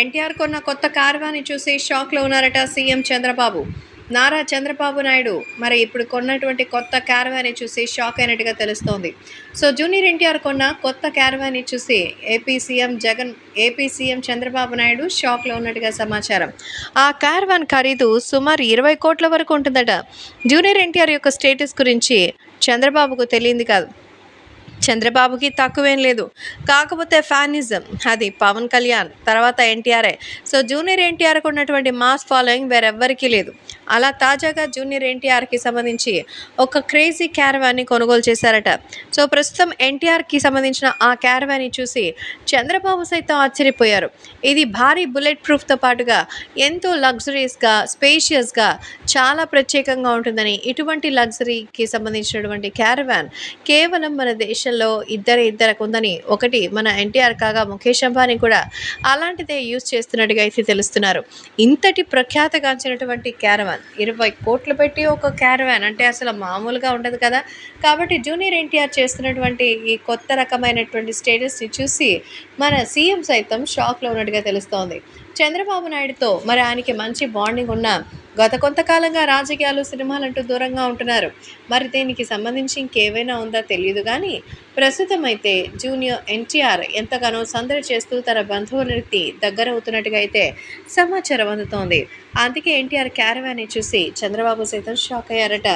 ఎన్టీఆర్ కొన్న కొత్త కార్వాన్ని చూసి షాక్లో ఉన్నారట సీఎం చంద్రబాబు. నారా చంద్రబాబు నాయుడు మరి ఇప్పుడు కొన్నటువంటి కొత్త క్యారవాన్ని చూసి షాక్ అయినట్టుగా తెలుస్తోంది. సో జూనియర్ ఎన్టీఆర్ కొన్న కొత్త క్యారవాన్ని చూసి AP CM Jagan AP CM Chandrababu Naidu షాక్లో ఉన్నట్టుగా సమాచారం. ఆ క్యారవాన్ ఖరీదు సుమారు ఇరవై కోట్ల వరకు ఉంటుందట. జూనియర్ ఎన్టీఆర్ యొక్క స్టేటస్ గురించి చంద్రబాబుకు తెలియంది కాదు. చంద్రబాబుకి తక్కువేం లేదు. కాకపోతే ఫ్యానిజం అది పవన్ కళ్యాణ్ తర్వాత ఎన్టీఆర్ఏ సో జూనియర్ ఎన్టీఆర్కి ఉన్నటువంటి మాస్ ఫాలోయింగ్ వేరెవ్వరికీ లేదు. అలా తాజాగా జూనియర్ ఎన్టీఆర్కి సంబంధించి ఒక క్రేజీ క్యారవాన్ని కొనుగోలు చేశారట. సో ప్రస్తుతం ఎన్టీఆర్కి సంబంధించిన ఆ క్యారవాన్ని చూసి చంద్రబాబు సైతం ఆశ్చర్యపోయారు. ఇది భారీ బుల్లెట్ ప్రూఫ్తో పాటుగా ఎంతో లగ్జరీస్గా స్పేషియస్గా చాలా ప్రత్యేకంగా ఉంటుందని ఇటువంటి లగ్జరీకి సంబంధించినటువంటి క్యారవాన్ కేవలం మన కాంబినేషన్లో ఇద్దరు ఇద్దరికి ఉందని ఒకటి మన ఎన్టీఆర్ కాగా ముఖేష్ అంబానీ కూడా అలాంటిదే యూజ్ చేస్తున్నట్టుగా అయితే తెలుస్తున్నారు. ఇంతటి ప్రఖ్యాతగాంచినటువంటి క్యారవాన్ ఇరవై కోట్లు పెట్టి ఒక క్యారవాన్ అంటే అసలు మామూలుగా ఉండదు కదా. కాబట్టి జూనియర్ ఎన్టీఆర్ చేస్తున్నటువంటి ఈ కొత్త రకమైనటువంటి స్టేటస్ని చూసి మన సీఎం సైతం షాక్లో ఉన్నట్టుగా తెలుస్తోంది. చంద్రబాబు నాయుడుతో మరి ఆయనకి మంచి బాండింగ్ ఉన్న గత కొంతకాలంగా రాజకీయాలు సినిమాలంటూ దూరంగా ఉంటున్నారు. మరి దీనికి సంబంధించి ఇంకేవైనా ఉందా తెలియదు కానీ ప్రస్తుతం అయితే జూనియర్ ఎన్టీఆర్ ఎంతగానో సందడి చేస్తూ తన బంధువులకి దగ్గర అవుతున్నట్టుగా అయితే సమాచారం అందుతోంది. అందుకే ఎన్టీఆర్ క్యారవాన్ని చూసి చంద్రబాబు సైతం షాక్ అయ్యారట.